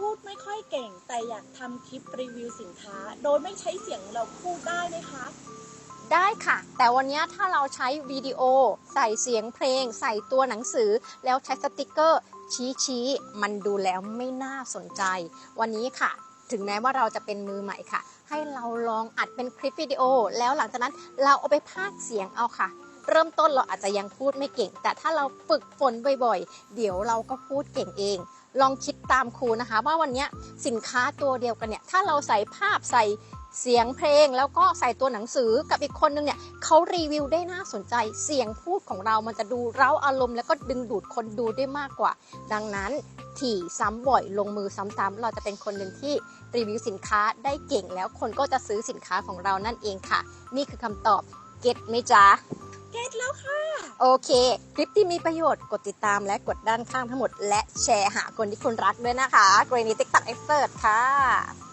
พูดไม่ค่อยเก่ง แต่อยากทำคลิปรีวิวสินค้า โดยไม่ใช้เสียงเราพูดได้ไหมคะ ได้ค่ะ แต่วันนี้ถ้าเราใช้วิดีโอ ใส่เสียงเพลง ใส่ตัวหนังสือ แล้วใช้สติกเกอร์ ชี้ชี้ๆมันดูแล้วไม่น่าสนใจ วันนี้ค่ะ ถึงแม้ว่าเราจะเป็นมือใหม่ค่ะ ให้เราลองอัดเป็นคลิปวิดีโอ แล้วหลังจากนั้นเราเอาไปพากเสียงเอาค่ะเริ่มต้นเราอาจจะยังพูดไม่เก่ง แต่ถ้าเราฝึกฝนบ่อยๆ เดี๋ยวเราก็พูดเก่งเอง ลองคิดตามครูนะคะ ว่าวันนี้สินค้าตัวเดียวกันเนี่ยถ้าเราใส่ภาพใส่เสียงเพลงแล้วก็ใส่ตัวหนังสือกับอีกคนนึงเนี่ยเขารีวิวได้น่าสนใจ เสียงพูดของเรามันจะดูเร้าอารมณ์ แล้วก็ดึงดูดคนดูได้มากกว่า ดังนั้นถี่ซ้ำบ่อยลงมือซ้ำๆเราจะเป็นคนหนึ่งที่รีวิวสินค้าได้เก่งแล้วคนก็จะซื้อสินค้าของเรานั่นเองค่ะ นี่คือคำตอบเก็ตไหมจ๊ะ เก็ตแล้วค่ะ โอเค คลิปที่มีประโยชน์กดติดตามและกดด้านข้างทั้งหมด และแชร์หาคนที่คุณรักด้วยนะคะกรณีติ๊กตักเอ็กเซิร์ค่ะ